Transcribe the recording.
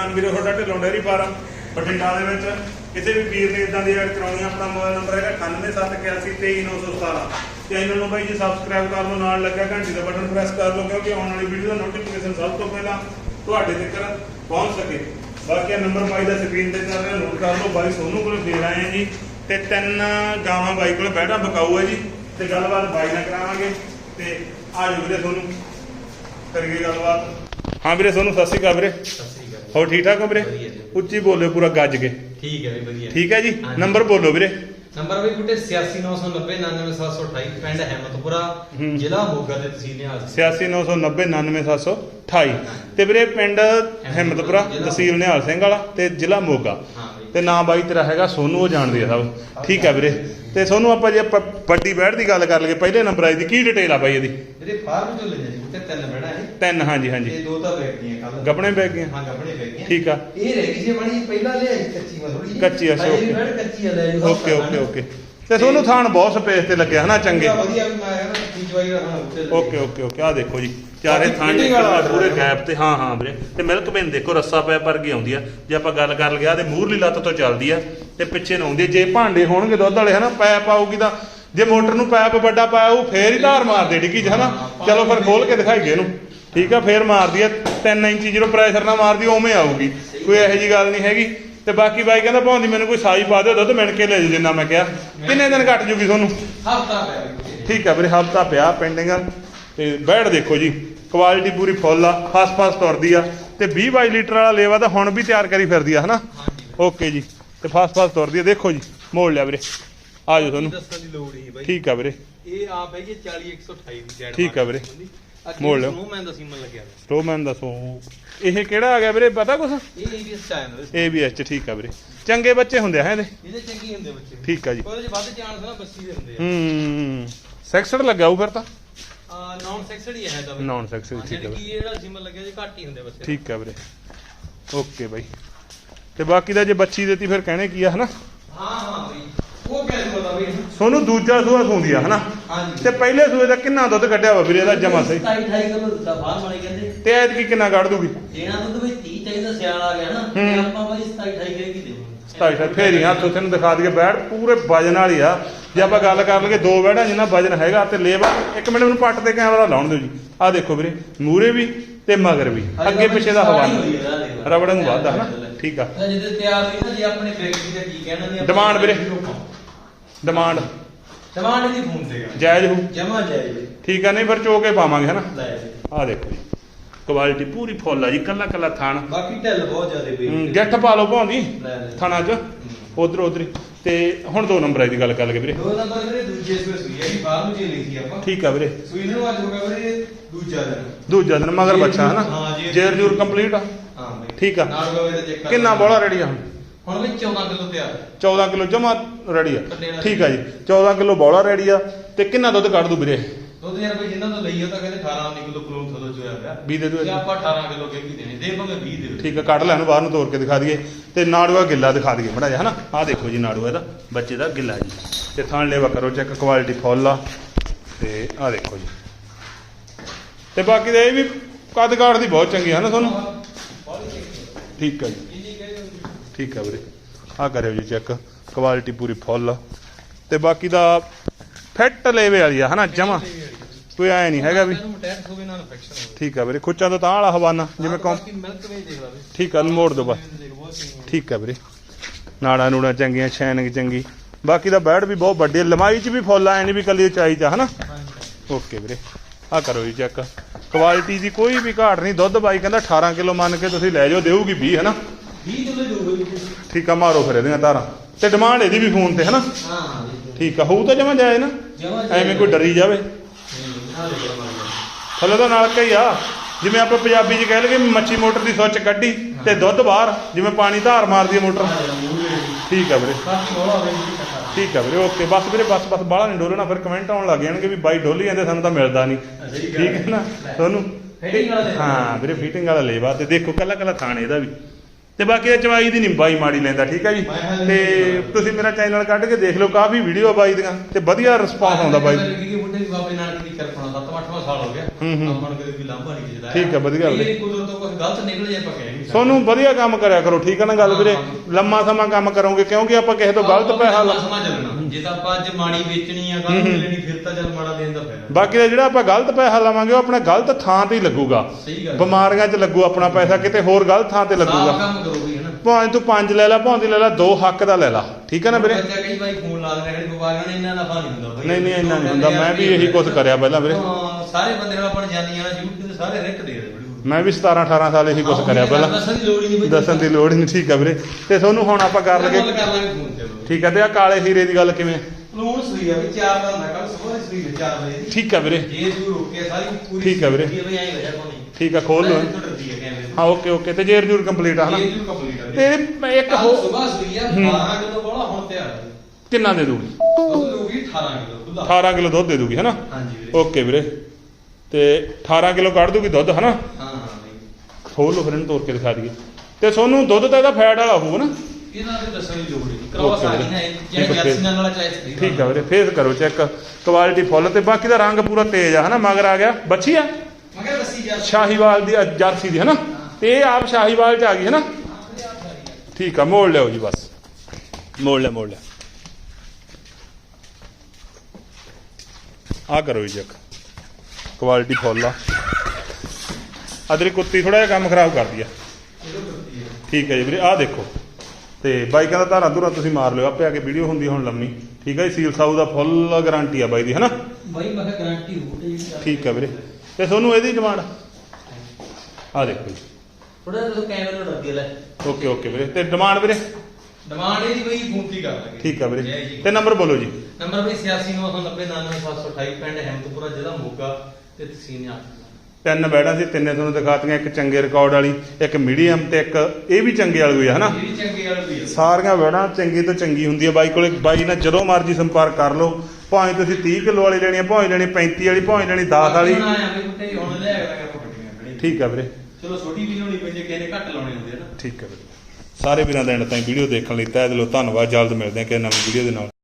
ਕਿਸਾਨ ਵੀਰੋ, ਤੁਹਾਡਾ ਢਿੱਲੋਂ ਡੇਅਰੀ ਫਾਰਮ, ਬਠਿੰਡਾ ਦੇ ਵਿੱਚ। ਕਿਸੇ ਵੀ ਵੀਰ ਨੇ ਇਦਾਂ ਦੀ ਐਡ ਕਰਾਉਣੀ ਆਪਣਾ ਮੋਬਾਈਲ ਨੰਬਰ ਹੈਗਾ 9871823917 ਚੈਨਲ ਨੂੰ ਬਾਈ ਜੀ ਸਬਸਕ੍ਰਾਈਬ ਕਰ ਲਓ, ਨਾਲ ਲੱਗਾ ਘੰਟੀ ਦਾ ਬਟਨ ਪ੍ਰੈਸ ਕਰ ਲਓ, ਕਿਉਂਕਿ ਆਉਣ ਵਾਲੀ ਵੀਡੀਓ ਦਾ ਨੋਟੀਫਿਕੇਸ਼ਨ ਸਭ ਤੋਂ ਪਹਿਲਾਂ ਤੁਹਾਡੇ ਤੱਕ ਪਹੁੰਚ ਸਕੇ। ਬਾਕੀ ਨੰਬਰ ਬਾਈ ਦਾ ਸਕਰੀਨ ਤੇ ਚੱਲ ਰਿਹਾ ਨੋਟ ਕਰ ਲਓ, ਬਾਈ ਸੋਨੂੰ ਕੋਲ ਫੇਰ ਆਏ ਆ ਜੀ। ਤੇ ਤਿੰਨ ਗਾਵਾਂ ਬਾਈ ਕੋਲ ਬੈਠਾ ਬਕਾਊ ਹੈ ਜੀ। ਤੇ ਗੱਲਬਾਤ ਬਾਈ ਨਾਲ ਕਰਾਵਾਂਗੇ। ਤੇ ਆ ਜਾਓ ਵੀਰੇ ਤੁਹਾਨੂੰ ਕਰੀਏ ਗੱਲਬਾਤ। ਹਾਂ ਵੀਰੇ ਤੁਹਾਨੂੰ ਸਤਿ ਸ਼੍ਰੀ ਅਕਾਲ ਵੀਰੇ। ਸਤਿ ਸ੍ਰੀ ਹੋਰ ਠੀਕ ਠਾਕ ਹੋ ਵੀਰੇ? ਵਧੀਆ ਜੀ। ਉੱਚੀ ਬੋਲਿਓ ਪੂਰਾ ਗੱਜ ਕੇ। ਠੀਕ ਹੈ ਵੀ ਵਧੀਆ। ਠੀਕ ਹੈ ਜੀ? ਹਾਂਜੀ। ਨੰਬਰ ਬੋਲੋ ਵੀਰੇ। ਨੰਬਰ ਵੀ ਬੁੱਟੇ 8699099728 ਪਿੰਡ ਹੈਮਤਪੁਰਾ ਹੂੰ। ਜ਼ਿਲ੍ਹਾ ਮੋਗਾ ਤੇ ਤਹਿਸੀਲ ਨਿਹਾਲ 8699099728 ਤੇ ਵੀਰੇ ਪਿੰਡ ਹਿੰਮਤਪੁਰਾ ਤਹਿਸੀਲ ਨਿਹਾਲ ਸਿੰਘ ਵਾਲਾ ਤੇ ਜ਼ਿਲ੍ਹਾ ਮੋਗਾ। ਹਾਂ। ਤੇ ਨਾਂ ਬਾਈ ਤੇਰਾ ਹੈਗਾ ਸੋਨੂ ਉਹ ਜਾਣਦੇ ਆ ਸਭ। ਠੀਕ ਹੈ ਵੀਰੇ। ਤੇ ਸੋਨੂੰ ਆਪਾਂ ਜੇ ਵੱਡੀ ਬੈਠ ਦੀ ਗੱਲ ਕਰ ਲਈਏ ਪਹਿਲੇ ਨੰਬਰ ਆਈ ਦੀ ਕੀ ਡਿਟੇਲ ਆ ਬਾਈ ਇਹਦੀ? ਇਹਦੇ ਫਾਰਮ ਚੋਂ ਲੈ ਜੀ ਬੁੱਟੇ ਤਿੰਨ ਬੈਣਾ ਹੈ ਤਿੰਨ ਹਾਂਜੀ ਤੇ ਹਾਂਜੀ ਦੋ ਤਾਂ ਬੈਗ ਕੱਲ ਗੱਭਣੇ ਬੈਗ ਗਈਆਂ। ਹਾਂ ਗੱਪਣੇ ਬੈਗ ਠੀਕ ਆ। ਇਹ ਰਹਿ ਗਈ ਸੀ ਬਣੀ ਪਹਿਲਾਂ ਲਿਆਈ ਕੱਚੀ ਥੋੜੀ ਕੱਚੀ ਆ, ਓਕੇ। ਕੱਚੀ ਆ ਲੈ ਜੀ ਓਕੇ ਓਕੇ ਓਕੇ। ਤੇ ਸੋਨੂੰ ਥਾਣ ਬਹੁਤ ਸਪੇਸ ਤੇ ਲੱਗਿਆ ਹਨਾ ਚੰਗੇ। ਵਧੀਆ ਵੀ ਮੈਂ ਕਹਿੰਦਾ ਕੀ ਜਵਾਈ ਰਹਾ ਉੱਤੇ ਲੈ ਓਕੇ ਓਕੇ ਓਕੇ ਆ ਦੇਖੋ ਜੀ। ਚਾਰੇ ਥਾਂ ਵਾਲਾ ਪੂਰੇ ਗੈਪ ਤੇ ਹਾਂ ਹਾਂ ਵੀਰੇ। ਤੇ ਮਿਲਕ ਬੇਨ ਦੇਖੋ ਰੱਸਾ ਪੈ ਪਰ ਗਈ ਆਉਂਦੀ ਆ। ਜੇ ਆਪਾਂ ਗੱਲ ਕਰ ਲਿਆ ਤੇ ਮੂਹਰਲੀ ਲੱਤ ਤੋਂ ਚੱਲਦੀ ਆ ਤੇ ਪਿੱਛੇ ਨੂੰ ਆਉਂਦੀ। ਜੇ ਭਾਂਡੇ ਹੋਣਗੇ ਦੁੱਧ ਵਾਲੇ ਹਨਾ ਪੈਪ ਆਊਗੀ ਤਾਂ ਜੇ ਮੋਟਰ ਨੂੰ ਪੈਪ ਵੱਡਾ ਪਾਇਆ ਉਹ ਫੇਰ ਹੀ ਧਾਰ ਮਾਰਦੇ ਡਿੱਗੀ 'ਚ ਹਨਾ। ਚਲੋ ਫਿਰ ਖੋਲ ਕੇ ਦਿਖਾਈਏ ਇਹਨੂੰ। ਠੀਕ ਆ ਫੇਰ ਮਾਰਦੀ ਆ। 3 ਇੰਚੀ ਜਦੋਂ ਪ੍ਰੈਸ਼ਰ ਨਾਲ ਮਾਰਦੀ ਉਵੇਂ ਆਊਗੀ। ਕੋਈ ਇਹੋ ਜੀ ਗੱਲ ਨਹੀਂ ਹੈਗੀ। ਤੇ ਬਾਕੀ ਬਾਈ ਕਹਿੰਦਾ ਭਾਉਂਦੀ ਮੈਨੂੰ ਕੋਈ ਸਾਈ ਪਾ ਦਿਓ ਦੁੱਧ ਮਿਣ ਕੇ ਲੈ ਜਾਓ ਜਿੰਨਾ ਮੈਂ ਕਿਹਾ। ਕਿੰਨੇ ਦਿਨ ਘਟ ਜੂਗੀ ਤੁਹਾਨੂੰ? ਹਫਤਾ ਪਿਆ। ਠੀਕ ਆ ਵੀਰੇ ਹਫਤਾ ਪਿਆ ਪੈਂਡਿੰਗ। ਤੇ ਬੈੜ ਦੇਖੋ ਜੀ ਕੁਆਲਿਟੀ ਪੂਰੀ ਫੁੱਲ ਆ ਫਸ ਫਸ ਤੁਰਦੀ ਆ। ਤੇ 20 22 ਲੀਟਰ ਵਾਲਾ ਲੇਵਾ ਤਾਂ ਹੁਣ ਵੀ ਤਿਆਰ ਕਰੀ ਫਿਰਦੀ ਆ ਹਨਾ? ਓਕੇ ਜੀ ਤੇ ਫਸ ਫਸ ਤੁਰਦੀ ਆ। ਦੇਖੋ ਜੀ ਮੋੜ ਲਿਆ ਵੀਰੇ। ਆ ਜਾਓ ਤੁਹਾਨੂੰ। ਦੱਸਣ ਦੀ ਲੋੜ ਹੀ ਬਾਈ? ਠੀਕ ਆ ਵੀਰੇ। ਇਹ ਆਪ ਹੈਗੀ 40 128 ਦੀ ਜੈਡ ਠੀਕ ਆ ਵੀਰੇ। ਮੋੜ ਲਿਓ। ਨੂੰ ਮੈਂ ਦਸੀਮਨ ਲੱਗਿਆ ਹੋਇਆ। ਸਟੋਮੈਨ ਦੱਸੋ ਇਹ ਕਿਹੜਾ ਆ ਗਿਆ ਵੀਰੇ ਪਤਾ ਕੁਛ? ਇਹ ਏਬੀਐਸ ਚ ਠੀਕ ਆ ਵੀਰੇ। ਚੰਗੇ ਬੱਚੇ ਹੁੰਦੇ ਆ ਇਹਦੇ? ਇਹਦੇ ਚੰਗੀ ਹੁੰਦੇ ਬੱਚੇ। ਠੀਕ ਆ ਜੀ। ਉਹਦੇ ਚ ਵੱਧ ਚਾਂਸ ਨਾ ਬੱਸੀ ਦੇ ਹੁੰਦੇ ਆ। ਹੂੰ ਸੈਕਸਡ ਲੱਗਾਉ ਫਿਰ ਤਾਂ? ਆ ਨਾਨ ਸੈਕਸਡ ਹੀ ਹੈ ਤਾਂ ਠੀਕ ਆ ਕਿ ਜਿਹੜਾ ਸਿਮਨ ਲੱਗਿਆ ਜੀ ਘੱਟ ਹੀ ਹੁੰਦੇ ਬੱਚੇ ਠੀਕ ਆ ਵੀਰੇ। ਓਕੇ ਬਾਈ। ਤੇ ਬਾਕੀ ਦਾ ਜੇ ਬੱਚੀ ਦਿੱਤੀ ਫਿਰ ਕਹਿਣੇ ਕੀ ਆ ਹਨਾ? ਹਾਂ ਹਾਂ ਬਈ। ਉਹ ਪਤਾ ਬਈ ਸੋਨੂੰ ਦੂਜਾ ਸੂਆ ਸੂੰਦੀ ਆ ਹਨਾ? ਹਾਂਜੀ। ਤੇ ਪਹਿਲੇ ਸੂਏ ਦਾ ਕਿੰਨਾ ਦੁੱਧ ਕੱਢਿਆ ਵਾ ਵੀਰੇ ਇਹਦਾ ਜਮਾ ਸਹੀ? 27 28 ਕਿਲੋ ਦਿੱਤਾ ਬਾਹਰ ਵਾਲੇ ਕਹਿੰਦੇ। ਤੇ ਐਤਕੀ ਕਿੰਨਾ ਕੱਢ ਦੂਗੀ? ਦੇਣਾ ਦੁੱਧ ਵੀ 30 ਚਾਹੀਦਾ ਸਿਆਲ ਆ ਗਿਆ ਨਾ ਤੇ ਹੂੰ। ਆਪਾਂ ਬਈ 27 28 ਕਿਲੋ ਕੀ ਦੇਵਾਂਗੇ। 27 28 ਫੇਰ ਹੀ ਹੱਥ ਉੱਥੇ ਨੂੰ ਦਿਖਾ ਦਈਏ ਬੈੜ ਪੂਰੇ ਵਜਨ ਵਾਲੀ ਆ। ਜੇ ਆਪਾਂ ਗੱਲ ਕਰ ਲਈਏ ਦੋ ਬੈੜਾਂ ਜਿੰਨਾ ਵਜਨ ਹੈਗਾ ਤੇ ਲੇਵਾ ਇੱਕ ਮਿੰਟ ਮੈਨੂੰ ਪੱਟ ਤੇ ਕੈਮਰਾ ਲਾਉਣ ਦਿਓ ਜੀ। ਆਹ ਦੇਖੋ ਵੀਰੇ ਮੂਰੇ ਵੀ ਤੇ ਮਗਰ ਵੀ ਅੱਗੇ ਪਿੱਛੇ ਦਾ ਹਵਾਨਾ ਰਬੜਨ ਵੱਧਦਾ ਹਨਾ? ਠੀਕ ਆ। ਤਾਂ ਜਿਹਦੇ ਤਿਆਰ ਨਹੀਂ ਨਾ ਜੇ ਆਪਣੇ ਫੈਕਟਰੀ ਦਾ ਕੀ ਕਹਿਣਾ ਨਹੀਂ Demand ਵੀਰੇ। ਡਿਮਾਂਡ ਡਿਮਾਂਡ ਦੀ ਫੋਨ ਤੇ ਜਾਇਜ਼ ਹੋ। ਜਮਾ ਜਾਏ ਠੀਕ ਆ ਨਹੀਂ ਫਿਰ ਚੋਕੇ ਪਾਵਾਂਗੇ ਹਨਾ? ਜੀ। ਆਹ ਦੇਖੋ ਜੀ। ਕੁਆਲਿਟੀ ਪੂਰੀ ਫੁੱਲ ਆ ਜੀ ਕੱਲਾ ਕੱਲਾ ਥਾਣ। ਬਾਕੀ ਢਿੱਲ ਬਹੁਤ ਜ਼ਿਆਦੇ ਬਈ ਗਿੱਠ ਪਾ ਲਓ ਭਾਉਂਦੀ ਥਾਣਾ 'ਚ। ਉਧਰ ਉਧਰ। ਤੇ ਹੁਣ ਦੋ ਨੰਬਰ ਦੀ ਗੱਲ ਕਰ ਲਗੇ ਵੀਰੇ। ਦੋ ਨੰਬਰ ਵੀਰੇ ਦੂਜੇ ਸੂਏ ਸੂਈ ਹੈ ਕਿ ਬਾਹਰ ਨੂੰ ਜੀ ਲਈ ਸੀ ਆਪਾਂ। ਠੀਕ ਆ ਵੀਰੇ। ਸੂਈ ਨੂੰ ਅੱਜ ਹੋ ਗਿਆ ਵੀਰੇ ਦੂਜਾ ਦਿਨ। ਦੂਜਾ ਦਿਨ ਮਗਰ ਬੱਚਾ ਹਨਾ? ਹਾਂ, ਜੇਰ- ਜੇਰ ਜੂਰ ਕੰਪਲੀਟ ਆ। ਹਾਂ ਬਈ। ਠੀਕ ਆ। ਨਾਲ ਹੋਵੇ ਤੇ ਚੈੱਕ ਕਿੰਨਾ ਬੋਲਾ ਰੈਡੀ ਆ ਹੁਣ? ਹੁਣ ਵੀ 14 ਕਿਲੋ ਤਿਆਰ 14 ਕਿਲੋ ਜਮਾ ਰੈਡੀ ਆ। ਠੀਕ ਆ ਜੀ। 14 ਕਿਲੋ ਬੋਲਾ ਰੈਡੀ ਆ ਤੇ ਕਿੰਨਾ ਦੁੱਧ ਕੱਢ ਦੂ ਵੀਰੇ? ਦੁੱਧ ਯਾਰ ਬਈ ਜਿੰਨਾਂ ਤੋਂ ਲਈ ਉਹ ਤਾਂ ਕਹਿੰਦੇ 18 19 ਕਿਲੋ ਕਿਲੋ ਥੋੜਾ ਚੋਇਆ ਪਿਆ। ਵੀਹ ਦੇ ਦਿਓ ਜੇ। ਆਪਾਂ 18 ਕਿਲੋ ਕੇ ਵੀ ਦੇਣੇ ਦੇ ਭਾਵੇਂ 20 ਦੇ ਦਿਓ। ਠੀਕ ਆ ਕੱਢ ਲੈ ਇਹਨੂੰ ਬਾਹਰ ਨੂੰ ਤੋੜ ਕੇ ਦਿਖਾ ਦਈਏ। ਤੇ ਨਾੜੂਆ ਗਿੱਲਾ ਦਿਖਾ ਦਈਏ ਮੜਾ ਜਿਹਾ ਹਨਾ? ਆਹ ਦੇਖੋ ਜੀ ਨਾੜੂਆ ਇਹਦਾ ਬੱਚੇ ਦਾ ਗਿੱਲਾ ਜੀ। ਤੇ ਥਾਣ ਲੈਵਾ ਕਰੋ ਚੈੱਕ ਕੁਆਲਿਟੀ ਫੁੱਲ ਆ। ਤੇ ਆਹ ਦੇਖੋ ਜੀ। ਤੇ ਬਾਕੀ ਦਾ ਇਹ ਵੀ ਕੱਦ ਕਾਠ ਦੀ ਬਹੁਤ ਚੰਗੀ ਹੈ ਨਾ ਤੁਹਾਨੂੰ? ਠੀਕ ਆ ਜੀ। ਠੀਕ ਆ ਵੀਰੇ। ਆ ਕਰਿਓ ਜੀ ਚੈੱਕ ਕੁਆਲਿਟੀ ਪੂਰੀ ਫੁੱਲ ਤੇ ਬਾਕੀ ਦਾ ਫਿੱਟ ਲੇਵੇ ਵਾਲੀ ਆ ਹਨਾ ਜਮਾ। ਕੋਈ ਐ ਨਹੀਂ ਹੈਗਾ ਵੀ। ਠੀਕ ਆ ਵੀਰੇ ਖੁੱਚਾਂ ਤੋਂ ਤਾਂ ਵਾਲਾ ਹਵਾਨਾ ਜਿਵੇਂ ਕੌਮ ਠੀਕ ਆ ਮੋੜ ਦੋ ਬਸ ਠੀਕ ਆ ਵੀਰੇ। ਨਾੜਾ ਨੂੜਾ ਚੰਗੀਆਂ ਸ਼ੈਨਿੰਗ ਚੰਗੀ। ਬਾਕੀ ਦਾ ਬੈਡ ਵੀ ਬਹੁਤ ਵੱਡੀ ਲੰਮਾਈ 'ਚ ਵੀ ਫੁੱਲ ਆਏ ਨਹੀਂ ਵੀ ਕੱਲੀ ਚਾਈ ਚ ਹਨਾ। ਓਕੇ ਵੀਰੇ ਆ ਕਰੋ ਜੀ ਚੈੱਕ ਕੁਆਲਿਟੀ ਦੀ ਕੋਈ ਵੀ ਘਾਟ ਨਹੀਂ ਦੁੱਧ ਬਾਈ ਕਹਿੰਦਾ 18 ਕਿਲੋ ਮੰਨ ਕੇ ਤੁਸੀਂ ਲੈ ਜਾਓ ਦੇਊਗੀ 20 ਹਨਾ। 20 ਕਿਲੋ ਜੋੜੋ ਠੀਕ ਆ ਮਾਰੋ ਫਿਰ ਇਹਦੀਆਂ ਧਾਰਾਂ। ਤੇ ਡਿਮਾਂਡ ਇਹਦੀ ਵੀ ਫੋਨ ਤੇ ਹਾਂ ਹਾਂ ਜੀ। ਠੀਕ ਆ ਹੋਊ ਤਾਂ ਜਮਾ ਜਾਏ ਨਾ। ਐਵੇਂ ਕੋਈ ਡਰੀ ਜਾਵੇ। ਹੂੰ। ਥੱਲੇ ਦਾ ਨਾਲ ਕਈ ਆ। ਜਿਵੇਂ ਆਪਾਂ ਪੰਜਾਬੀ 'ਚ ਕਹਿ ਵੀ ਮੱਛੀ ਮੋਟਰ ਦੀ ਸੁੱਚ ਕੱਢੀ ਤੇ ਦੁੱਧ ਬਾਹਰ ਜਿਵੇਂ ਪਾਣੀ ਧਾਰ ਮਾਰਦੀ ਹੈ ਮੋਟਰ। ਠੀਕ ਆ ਵੀਰੇ। ਠੀਕ ਆ ਵੀਰੇ ਓਕੇ। ਬਸ ਵੀਰੇ ਬਸ ਬਸ ਬਾਹਲਾ ਨਹੀਂ ਡੋਲਣਾ ਫਿਰ ਕਮੈਂਟ ਆਉਣ ਲੱਗ ਜਾਣਗੇ ਵੀ ਬਾਈ ਡੋਲੀ ਜਾਂਦੇ ਸਾਨੂੰ ਤਾਂ ਮਿਲਦਾ ਨਹੀਂ। ਠੀਕ ਹੈ। ਨਾ? ਤੁਹਾਨੂੰ। ਹਾਂ ਵੀਰੇ ਫਿਟਿੰਗ ਵਾਲਾ ਲੇਵਾ ਤੇ ਦੇਖੋ ਕੱਲਾ ਕੱਲਾ ਥਾਣ ਇਹਦਾ ਵੀ। ਤੇ ਬਾਕੀ ਇਹ ਚਵਾਈ ਦੀ ਨਹੀਂ ਬਾਈ ਮਾੜੀ ਲੈਂਦਾ ਠੀਕ ਹੈ ਜੀ? ਤੇ ਤੁਸੀਂ ਮੇਰਾ ਚੈਨਲ ਕੱਢ ਕੇ ਦੇਖ ਲਓ ਕਾਫੀ ਵੀਡੀਓ ਬਾਈ ਦੀਆਂ ਤੇ ਵਧੀਆ ਰਿਸਪਾਂਸ ਆਉਂਦਾ ਬਾਈ। ਕਿ ਬੁੱਢੇ ਬਾਬੇ ਨਾਨਕ ਦੀ ਕਿਰਪਾ ਨਾਲ 7-8ਵਾਂ ਸਾਲ ਹੋ ਗਿਆ ਹੂੰ, ਹੂੰ। ਆਪਾਂ ਨੂੰ ਕਦੇ ਵੀ ਲਾਂਭਾ ਨਹੀਂ ਕਿਸੇ ਦਾ ਠੀਕ ਹੈ, ਵਧੀਆ ਵੀਰੇ। ਇਹ ਕੁਦਰਤ ਤੋਂ ਕੁਝ ਗਲਤ ਨਿਕਲ ਜਾਏ ਆਪਾਂ ਕਹਿ ਨਹੀਂ ਸਕਦੇ। ਤੁਹਾਨੂੰ ਵਧੀਆ ਕੰਮ ਕਰਿਆ ਕਰੋ ਠੀਕ ਹੈ ਨਾ ਗੱਲ ਵੀਰੇ। ਲੰਮਾ ਸਮਾਂ ਕੰਮ ਕਰੋਗੇ ਕਿਉਂਕਿ ਆਪਾਂ ਕਿਸੇ ਤੋਂ ਗਲਤ ਪੈਸਾ ਲੰਮਾ ਸਮਾਂ ਚੱਲਣਾ ਜੇ ਤਾਂ ਆਪਾਂ ਅੱਜ ਮਾੜੀ ਵੇਚਣੀ ਆ ਕੱਲ ਹੂੰ। ਲੈਣੀ ਫਿਰ ਤਾਂ ਚੱਲ ਮਾੜਾ ਦੇਣ ਦਾ ਫਾਇਦਾ ਬਾਕੀ ਦਾ ਜਿਹੜਾ ਆਪਾਂ ਗਲਤ ਪੈਸਾ ਲਾਵਾਂਗੇ ਉਹ ਆਪਣੇ ਗਲਤ ਥਾਂ ਤੇ ਹੀ ਲੱਗੂਗਾ ਗੱਲ। ਬਿਮਾਰੀਆਂ 'ਚ ਲੱਗੂ ਆਪਣਾ ਪੈਸਾ ਕਿਤੇ ਹੋਰ ਗਲਤ ਥਾਂ ਤੇ ਲੱਗੂਗਾ ਕੰਮ ਭਾਵੇਂ ਤੂੰ 5 ਲੈ ਲੈ ਭਾਵੇਂ ਲੈ ਲੈ 2 ਹੱਕ ਦਾ ਲੈ ਲੈ। ਠੀਕ ਹੈ ਨਾ ਵੀਰੇ? ਬੱਚਾ ਕਈ ਵਾਰੀ ਫੋਨ ਲਾ ਦਿੰਦੇ ਨੇ ਬਿਮਾਰੀਆਂ ਨੇ ਇੰਨਾ ਨਫਾ ਨਹੀਂ ਹੁੰਦਾ ਬਈ। ਨਹੀਂ ਨਹੀਂ ਇੰਨਾ ਨਹੀਂ ਹੁੰਦਾ। ਮੈਂ ਵੀ ਇਹੀ ਕੁਝ ਕਰਿਆ ਪਹਿਲਾਂ ਵੀਰੇ। ਹਾਂ, ਸਾਰੇ ਬੰਦੇ ਨਾਲ ਆਪਾਂ ਨੂੰ ਜਾਣੀ ਜਾਣਾ YouTube ਤੇ ਸਾਰੇ ਰਿਕ ਦੇ ਦੇ ਮੈਂ ਵੀ 17 18 ਸਾਲ ਇਹੀ ਕੁਝ ਕਰਿਆ ਪਹਿਲਾਂ। ਦੱਸਣ ਦੀ ਲੋੜ ਨਹੀਂ ਦੀ ਠੀਕ ਹੈ ਵੀਰੇ। ਤੇ ਤੁਹਾਨੂੰ ਹੁਣ ਆਪਾਂ ਕਰ ਲਗੇ। ਠੀਕ ਹੈ ਤੇ ਆ ਕਾਲੇ ਹੀਰੇ ਦੀ ਗੱਲ ਕਿਵੇਂ? ਪਲੂਣ ਸੂਈ ਆ ਵੀ ਚਾਰ ਦਾ ਹੁੰਦਾ ਕੱਲ ਸਵੇਰ ਆ 4 ਵਜੇ ਦੀ। ਠੀਕ ਹੈ ਵੀਰੇ। ਜੇ ਤੂੰ ਰੋਕੇ ਸਾਰੀ ਪੂਰੀ ਠੀਕ ਹੈ ਵੀਰੇ। ਠੀਕ ਹੈ ਖੋਲ ਡਰਦੀ ਹੈ ਓਕੇ ਓਕੇ ਤੇ ਜੇਰ ਜੂਰ ਕੰਪਲੀਟ ਆ ਹਨਾ? ਇਹ ਜੂ ਕੰਪਲੀਟ ਆ ਤੇ ਇਹਦੇ ਇੱਕ ਹੋ ਸਵੇਰ ਸੂਈ ਆ ਹੂੰ। 12 ਕਿਲੋ ਬੋਲਾ ਹੁਣ ਤਿਆਰ ਆ। ਕਿੰਨਾ ਦੇ ਦੂਗੀ ਦੁੱਧ ਲਊਗੀ 18 ਕਿਲੋ ਖੁੱਲਾ 18 ਕਿਲੋ ਦੁੱਧ ਦੇ ਦੂਗੀ ਹਨਾ? ਹਾਂਜੀ ਵੀਰੇ। ਓਕੇ ਵੀਰੇ। ਤੇ 18 ਕਿਲੋ ਕੱਢ ਦੂਗੀ ਦੁੱਧ ਹਨਾ? ਹਾਂ ਹਾਂ ਖੋਲ ਲਓ ਫਿਰ ਇਹਨੂੰ ਤੋੜ ਕੇ ਦਿਖਾ ਦਈਏ। ਤੇ ਤੁਹਾਨੂੰ ਦੁੱਧ ਤਾਂ ਇਹਦਾ ਫੈਟ ਵਾਲਾ ਹੋਊ ਨਾ ਇਹਨਾਂ ਦੇ ਦੱਸਣ ਦੀ ਲੋੜ ਨਹੀਂ। ਵੀਰੇ। ਸਾਰੀ ਹੈ ਚਾਹੇ। ਜਰਸੀਆਂ ਨਾਲ ਚਾਹੇ ਸਹੀ ਠੀਕ ਆ ਵੀਰੇ ਫੇਸ ਕਰੋ ਚੈੱਕ ਕੁਆਲਿਟੀ ਫੁੱਲ ਤੇ ਬਾਕੀ ਦਾ ਰੰਗ ਪੂਰਾ ਤੇਜ਼ ਆ ਹਨਾ? ਮਗਰ ਆ ਗਿਆ। ਬੱਚੀ ਆ? ਮਗਰ ਦੱਸੀ ਜਾ। ਸ਼ਾਹੀਵਾਲ ਦੀ ਜਰਸੀ ਦੀ ਹਨਾ? ਤੇ ਇਹ ਆਪ ਸ਼ਾਹੀਵਾਲ ਚ ਆ ਗਈ ਹਨਾ ਠੀਕ ਆ ਮੋੜ ਲਿਓ ਜੀ ਬਸ। ਮੋੜ ਲੈ ਮੋੜ ਲੈ ਆ ਕਰੋ ਜੀ ਚੈੱਕ ਕੁਆਲਿਟੀ ਫੁੱਲ ਆ। ਅਦਰੀ ਕੁੱਤੀ ਥੋੜਾ ਜਿਹਾ ਕੰਮ ਖਰਾਬ ਕਰਦੀ ਆ। ਠੀਕ ਹੈ ਜੀ ਵੀਰੇ ਆਹ ਦੇਖੋ। ਤੇ ਬਾਈਕਾਂ ਦਾ ਧਾਰਾ ਧੁਰਾ ਤੁਸੀਂ ਮਾਰ ਲਿਓ ਆਪੇ ਆ ਕੇ ਵੀਡੀਓ ਹੁੰਦੀ ਹੁਣ ਲੰਮੀ। ਠੀਕ ਹੈ ਜੀ ਸੀਲ ਸਾਊ ਦਾ ਫੁੱਲ ਗਾਰੰਟੀ ਆ ਬਾਈ ਦੀ ਹਨਾ ਬਾਈ ਮੈਂ ਕਿਹਾ ਗਾਰੰਟੀ ਹੋ ਜਿਹੜੀ ਠੀਕ ਹੈ ਵੀਰੇ। ਤੇ ਤੁਹਾਨੂੰ ਇਹਦੀ ਡਿਮਾਂਡ ਆ। ਦੇਖੋ ਜੀ। ਥੋੜਾ ਜਿਹਾ ਕੈਮਰੇ ਨੂੰ ਡਰਦੀ ਲੈ। ਓਕੇ ਓਕੇ ਵੀਰੇ। ਤੇ ਡਿਮਾਂਡ ਵੀਰੇ? ਡਿਮਾਂਡ ਇਹਦੀ ਬਈ ਫੋਨਤੀ ਕਰ ਲਾਂਗੇ। ਠੀਕ ਆ ਵੀਰੇ। ਤੇ ਨੰਬਰ ਬੋਲੋ ਜੀ। ਨੰਬਰ ਬਈ 8699090728 ਪਿੰਡ ਹੈਮਤਪੁਰਾ ਜ਼ਿਲ੍ਹਾ ਮੋਗਾ ਤੇ ਤਹਿਸੀਲ ਨਿਆਲ ਤਿੰਨ ਬੈਡਾਂ ਸੀ ਤਿੰਨੇ ਤੁਹਾਨੂੰ ਦਿਖਾਤੀਆਂ ਇੱਕ ਚੰਗੇ ਰਿਕਾਰਡ ਵਾਲੀ ਇੱਕ ਮੀਡੀਅਮ ਤੇ ਇੱਕ ਇਹ ਵੀ ਚੰਗੇ ਵਾਲੀ ਹੋਈ ਹੈ ਹਨਾ? ਇਹ ਵੀ ਚੰਗੀ ਹੋਈ ਆ। ਸਾਰੀਆਂ ਬੈਡਾਂ ਚੰਗੀ ਤੋਂ ਚੰਗੀ ਹੁੰਦੀ ਹੈ ਬਾਈ ਕੋਲੇ ਬਾਈ ਨਾਲ ਜਦੋਂ ਮਰਜ਼ੀ ਸੰਪਰਕ ਕਰ ਲਓ। ਭਾਵੇਂ ਤੁਸੀਂ 30 ਕਿਲੋ ਵਾਲੀ ਲੈਣੀ ਹੈ ਭਾਵੇਂ ਲੈਣੀ 35 ਵਾਲੀ ਭਾਵੇਂ ਲੈਣੀ 10 ਵਾਲੀ। ਠੀਕ ਹੈ ਵੀਰੇ। ਚਲੋ ਛੋਟੀ ਵੀ ਲਾਉਣੀ ਪੈਂਦੀ ਕਿਸੇ ਨੇ ਘੱਟ ਲਾਉਣੇ ਹੁੰਦੇ ਆ ਨਾ। ਠੀਕ ਹੈ ਵੀਰੇ। ਸਾਰੇ ਵੀਰਾਂ ਦਾ ਐਂਡ ਤਾਈਂ ਵੀਡੀਓ ਦੇਖਣ ਲਈ ਤਹਿ ਦਿਲੋਂ ਧੰਨਵਾਦ। ਜਲਦ ਮਿਲਦੇ ਹਾਂ ਕਿ ਨਵੀਂ ਵੀਡੀਓ ਦੇ ਨਾਲ।